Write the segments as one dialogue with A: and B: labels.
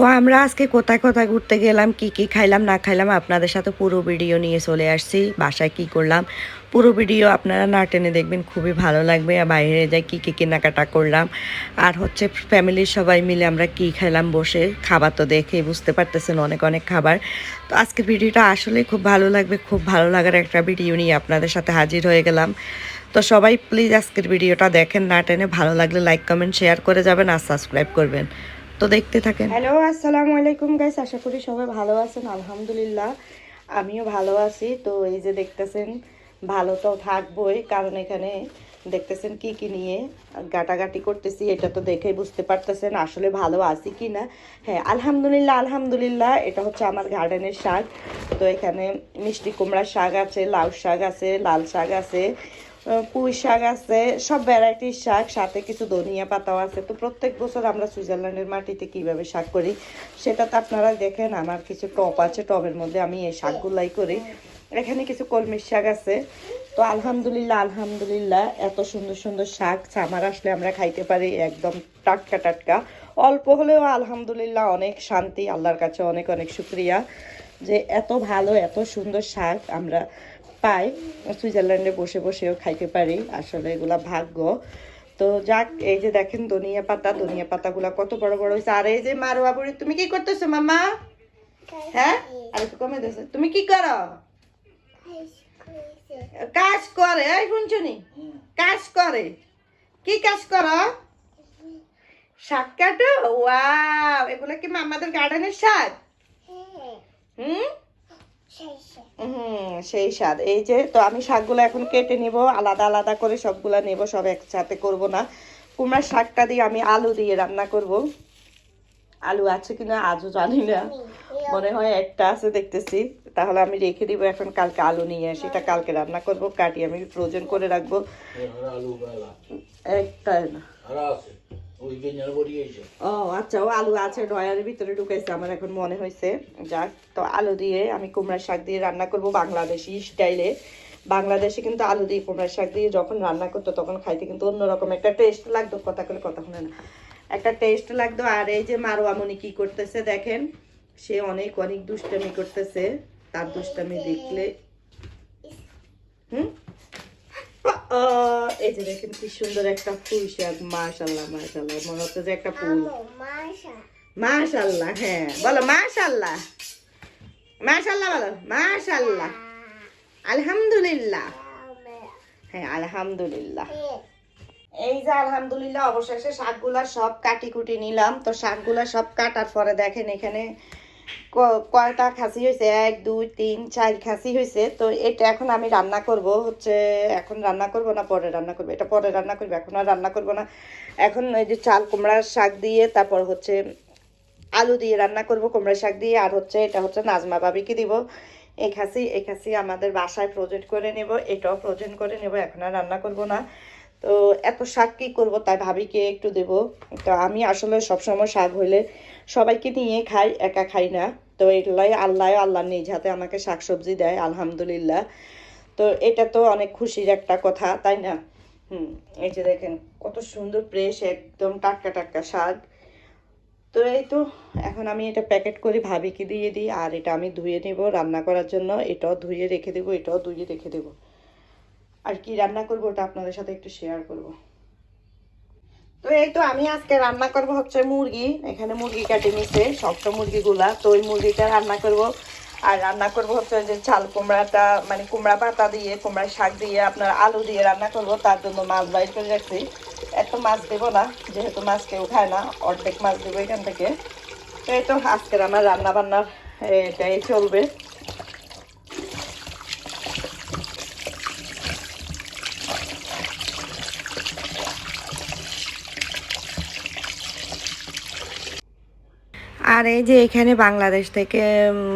A: তো আমরা আজকে কোথায় কোথায় ঘুরতে গেলাম, কি কি খাইলাম, না খাইলাম, আপনাদের সাথে পুরো ভিডিও নিয়ে চলে আসছি। বাসায় কি করলাম, পুরো ভিডিও আপনারা না টেনে দেখবেন, খুবই ভালো লাগবে। আর বাইরে যাই কী কী কেনাকাটা করলাম। আর হচ্ছে ফ্যামিলির সবাই মিলে আমরা কি খাইলাম বসে, খাবার তো দেখেই বুঝতে পারতেছেন অনেক অনেক খাবার। তো আজকে ভিডিওটা আসলে খুব ভালো লাগবে, খুব ভালো লাগার একটা ভিডিও নিয়ে আপনাদের সাথে হাজির হয়ে গেলাম। তো সবাই প্লিজ আজকের ভিডিওটা দেখেন, না টেনে ভালো লাগলে লাইক কমেন্ট শেয়ার করে যাবেন আর সাবস্ক্রাইব করবেন। তো দেখতে থাকেন। হ্যালো, আসসালামু আলাইকুম গাইস আশা করি সবাই ভালো আছেন, আলহামদুলিল্লাহ। আমিও ভালো আছি। তো এই যে দেখতেছেন, ভালো তো থাকবোই, কারণ এখানে দেখতেছেন কি কি নিয়ে গাটাগাটি করতেছি, এটা তো দেখেই বুঝতে পারতেছেন আসলে ভালো আছি কি না হ্যাঁ আলহামদুলিল্লাহ আলহামদুলিল্লাহ, এটা হচ্ছে আমার গার্ডেনের শাক। তো এখানে মিষ্টি কুমড়ার শাক আছে, লাউ শাক আছে, লাল শাক আছে। পুঁই শাক আছে, সব ভ্যারাইটির শাক, সাথে কিছু ধনিয়া পাতাও আছে। তো প্রত্যেক বছর আমরা সুইজারল্যান্ডের মাটিতে কীভাবে শাক করি সেটা তো আপনারা দেখেন আমার কিছু টপ আছে, টবের মধ্যে আমি এই শাকগুলাই করি। এখানে কিছু কলমির শাক আছে। তো আলহামদুলিল্লাহ আলহামদুলিল্লাহ, এত সুন্দর সুন্দর শাক সামার আসলে আমরা খাইতে পারি, একদম টাটকা টাটকা। অল্প হলেও আলহামদুলিল্লাহ অনেক শান্তি, আল্লাহর কাছে অনেক অনেক শুক্রিয়া যে এত ভালো, এত সুন্দর শাক আমরা পাই। সুইজারল্যান্ডে বসে বসেও খাইতে পারি। আসলে এগুলা ভাগ্য। তো যাক, এই যে দেখেন ধনিয়া পাতা, ধনিয়া পাতাগুলা কত বড় বড় হয়েছে আর এই যে মারোয়া বুড়ি, তুমি কি করতেছো মামা? হ্যাঁ? আর একটু কমে দিয়েছে। তুমি কি করো? কাজ করে। এই শুনছনি? কাজ করে। কি কাজ করো? শাক কাটো? ওয়াও! এগুলো কি মামাদের গার্ডেনের শাক হুম হুম সেই স্বাদ। এই যে তো আমি শাকগুলো এখন কেটে নিব আলাদা আলাদা করে সবগুলা নেব সব একসাথে করব না। কুমড়ার শাকটা দিয়ে আমি আলু দিয়ে রান্না করব। আলু আছে কিনা আজও জানি না। মনে হয় একটা আছে দেখতেছি। তাহলে আমি রেখে দিব এখন কালকে আলু নিয়ে আসি এটা কালকে রান্না করব কাটি আমি ফ্রোজেন করে রাখব।
B: আলু
A: একটা না। ও আচ্ছা ও আলু আছে ড্রয়ারের ভিতরে ঢুকাইছে, আমার এখন মনে হয়েছে যাক, তো আলু দিয়ে আমি কুমড়ার শাক দিয়ে রান্না করব বাংলাদেশি স্টাইলে। বাংলাদেশে কিন্তু আলু দিয়ে কুমড়ার শাক দিয়ে যখন রান্না করতো, তখন খাইতে কিন্তু অন্যরকম একটা টেস্ট লাগতো, কথা করে কথা শুনে না। একটা টেস্ট লাগতো, আর এই যে মারোয়ামনি কি করতেছে দেখেন, সে অনেক অনেক দুষ্টামি করতেছে। তার দুষ্টামি দেখলে হুম? এই যে দেখেন কি সুন্দর একটা ফুল শাক মাশাল্লাহ মাশাল্লাহ মনে হচ্ছে যে একটা ফুল। মাশাল্লাহ হ্যাঁ বলো মাশাল্লাহ মাশাল্লাহ বলো মাশাল্লাহ আলহামদুলিল্লাহ। হ্যাঁ আলহামদুলিল্লাহ। এই যে আলহামদুলিল্লাহ অবশেষে শাকগুলা সব কাটি কুটি নিলাম। তো শাকগুলা সব কাটার পরে দেখেন এখানে কয়টা খাসি হয়েছে এক, দুই, তিন, চার খাসি হয়েছে তো এটা এখন আমি রান্না করব, হচ্ছে এখন রান্না করব না, পরে রান্না করব? এটা পরে রান্না করব, এখন আর রান্না করব না। এখন ওই যে চাল কুমড়ার শাক দিয়ে, তারপর হচ্ছে আলু দিয়ে রান্না করব, কুমড়া শাক দিয়ে। আর হচ্ছে এটা হচ্ছে নাজমা বাবিকে দিব। এই খাসি এই খাসি আমাদের বাসায় প্রজেন্ট করে নেব, এটাও প্রজেন্ট করে নেব, এখন আর রান্না করব না। তো এত শাক কি করব তাই ভাবিকে একটু দেব। তো আমি আসলে সবসময় শাক হইলে সবাইকে নিয়ে খাই, একা খাই না। তো এগুলাই আল্লাহ আল্লাহ নিজ হাতে আমাকে শাক সবজি দেয়, আলহামদুলিল্লাহ। তো এটা তো অনেক খুশির একটা কথা, তাই না? হুম, এই যে দেখেন, কত সুন্দর ফ্রেশ একদম টাটকা টাটকা শাক। তো এই তো, এখন আমি এটা প্যাকেট করে ভাবিকে দিয়ে দিই, আর এটা আমি ধুয়ে নেব রান্না করার জন্য। এটাও ধুয়ে রেখে দেবো, এটাও ধুয়ে রেখে দেবো। আর কি রান্না করব ওটা আপনাদের সাথে একটু শেয়ার করব। তো এই তো আমি আজকে রান্না করব হচ্ছে মুরগি। এখানে মুরগি কাটে নিছে, শক্ত মুরগিগুলা। তো ওই মুরগিটা রান্না করব। আর রান্না করব হচ্ছে যে চাল কুমড়াটা মানে কুমড়া পাতা দিয়ে, কুমড়া শাক দিয়ে, আপনার আলু দিয়ে রান্না করব। তার জন্য মাছ বাইর করে রাখছি। এত মাছ দেবো না, যেহেতু মাছ কেউ খায় না, অর্ধেক মাছ দেবো এখান থেকে। তো এই তো আজকের আমার রান্না বান্নার এটাই চলবে। আর এই যে এখানে বাংলাদেশ থেকে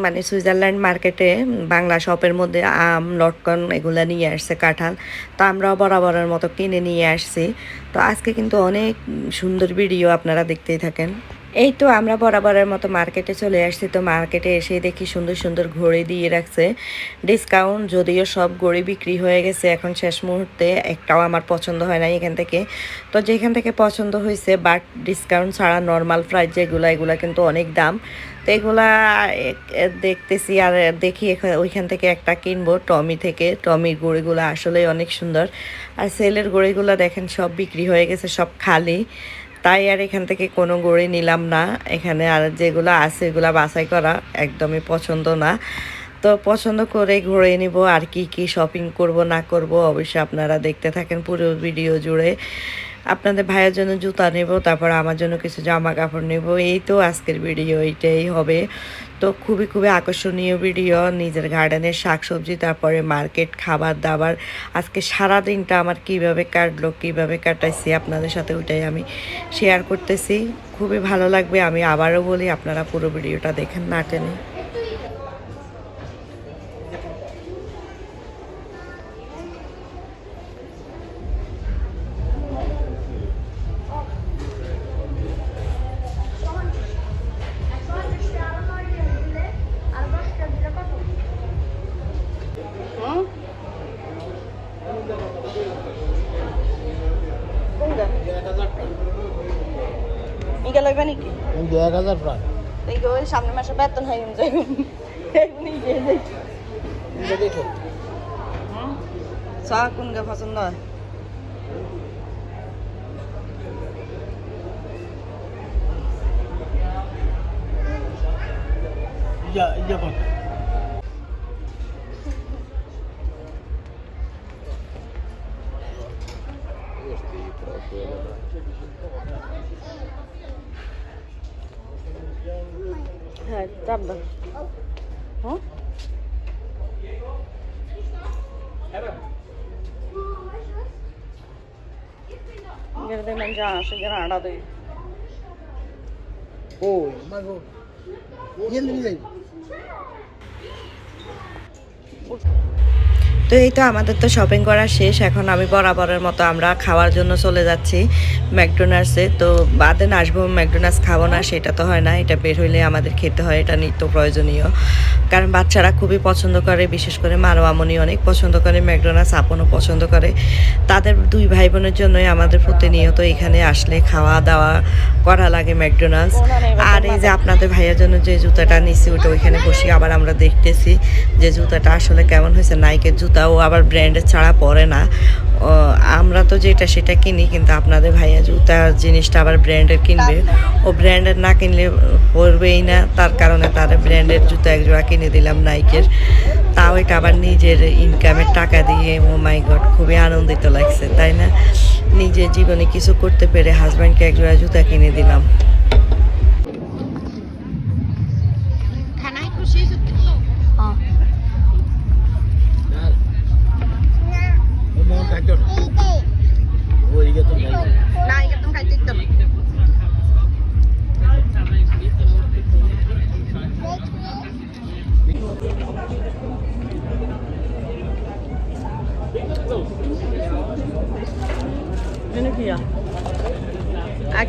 A: মানে সুইজারল্যান্ড মার্কেটে বাংলা শপের মধ্যে আম, লটকন এগুলা নিয়ে আসছে কাঁঠাল। তো আমরাও বরাবরের মতো কিনে নিয়ে আসছি। তো আজকে কিন্তু অনেক সুন্দর ভিডিও আপনারা দেখতেই থাকেন। এই তো আমরা বরাবরের মতো মার্কেটে চলে আসছি। তো মার্কেটে এসে দেখি সুন্দর সুন্দর ঘড়ি দিয়ে রাখছে। ডিসকাউন্ট যদিও সব ঘড়ি বিক্রি হয়ে গেছে, এখন শেষ মুহূর্তে একটাও আমার পছন্দ হয় না এখান থেকে। তো যেখান থেকে পছন্দ হয়েছে বাট ডিসকাউন্ট ছাড়া নর্মাল প্রাইস যেগুলো, এগুলো কিন্তু অনেক দাম। তো এগুলা দেখতেছি আর দেখি ওইখান থেকে একটা কিনবো টমি থেকে। টমির ঘড়িগুলো আসলে অনেক সুন্দর। আর সেলের ঘড়িগুলো দেখেন সব বিক্রি হয়ে গেছে, সব খালি। তাই আর এখান থেকে কোনো গড়ে নিলাম না। এখানে আর যেগুলো আছে এগুলো বাছাই করা একদমই পছন্দ না। তো পছন্দ করে ঘুরে নিব, আর কি কি শপিং করব, না করব, অবশ্যই আপনারা দেখতে থাকেন পুরো ভিডিও জুড়ে। আপনাদের ভাইয়ের জন্য জুতা নেব, তারপর আমার জন্য কিছু জামা কাপড় নেব, এই তো আজকের ভিডিও এইটাই হবে। তো খুবই খুবই আকর্ষণীয় ভিডিও নিজের গার্ডেনের শাকসবজি, তারপরে মার্কেট খাবার দাবার আজকে সারা দিনটা আমার কীভাবে কাটলো, কীভাবে কাটাইছি, আপনাদের সাথে ওইটাই আমি শেয়ার করতেছি। খুবই ভালো লাগবে, আমি আবারও বলি, আপনারা পুরো ভিডিওটা দেখেন, না টেনে। লইবা নাকি?
B: এক হাজার প্রায়।
A: ওই সামনের মাসে বেতন হয় যাই
B: এটা দেখো।
A: চা কোন গা পছন্দ হয়?
B: ইয়া ইয়া
A: ഇത് മഞ്ചാണ്
B: ഷിജറാണത് ഓ മകോ നീ എന്തിനു
A: তো এই তো আমাদের তো শপিং করা শেষ। এখন আমি বরাবরের মতো আমরা খাওয়ার জন্য চলে যাচ্ছি ম্যাকডোনাল্ডসে। তো বাদে না আসব, ম্যাকডোনাল্ডস খাব না, সেটা তো হয় না। এটা বের হইলে আমাদের খেতে হয়, এটা নিত্য প্রয়োজনীয়। কারণ বাচ্চারা খুবই পছন্দ করে, বিশেষ করে মারো আমনি অনেক পছন্দ করে, ম্যাকডোনাল্ডস আপনও পছন্দ করে। তাদের দুই ভাই বোনের জন্যই আমাদের প্রতিনিয়ত এখানে আসলে খাওয়া দাওয়া করা লাগে ম্যাকডোনাল্ডস। আর এই যে আপনাদের ভাইয়ের জন্য যে জুতাটা নিছি, ওটা ওইখানে বসে আবার আমরা দেখতেছি যে জুতাটা আসলে কেমন হয়েছে। নাইকের জুতাও আবার ব্র্যান্ডের ছাড়া পরে না। ও, আমরা তো যেটা সেটা কিনি কিন্তু আপনাদের ভাইয়া জুতার জিনিসটা আবার ব্র্যান্ডের কিনবে। ও ব্র্যান্ডের না কিনলে পরবেই না তার কারণে তার ব্র্যান্ডের জুতো একজোড়া কিনে দিলাম নাইকের তাও এটা আবার নিজের ইনকামের টাকা দিয়ে ও মাই গড খুবই আনন্দিত লাগছে তাই না? নিজের জীবনে কিছু করতে পেরে হাজব্যান্ডকে একজোড়া জুতা কিনে দিলাম।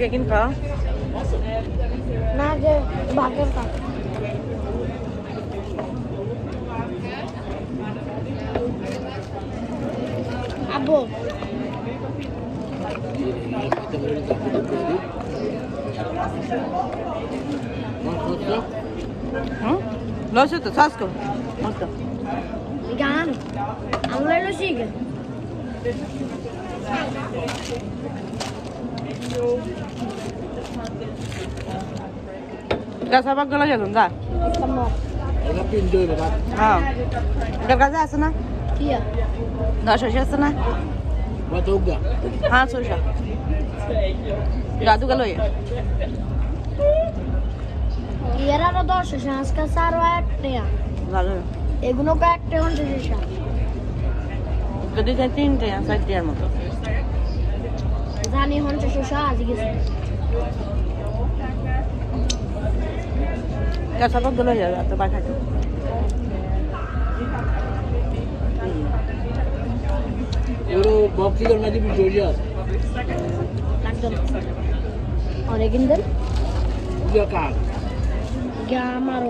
A: আগে কিন খাও
C: না যে বাঘের কাজ আবু।
A: লসে তো সাস কো মস্ত
C: গান আমরা এলো শিখে
A: গাছা বাগ গলা যাবেন যা
B: এটা পিন জয় বাবা
A: হ্যাঁ ওটার কাছে আছে না
C: কি
A: দশ হয়েছে হ্যাঁ
C: সংস্কার সার একটা এগুলো কয়েকটা হচ্ছে শেষা
A: যদি তিনটে চারটের মতো
C: জানি হচ্ছে শেষা আজ গেছে
A: গাছা বাগ গেল যাবে এত পাখাতে
B: এগুলো বক্সিকের মাঝে জড়িয়ে আছে
C: লাগতো না অনেক দিন
D: ইয়া আমার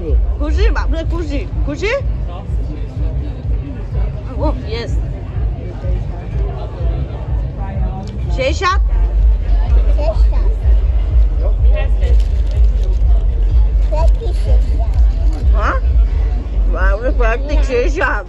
E: Dajmy. Kurzy, babę, kurzy. Kurzy? O, jest. 60? 60. Ha? Mamy praktyk 60.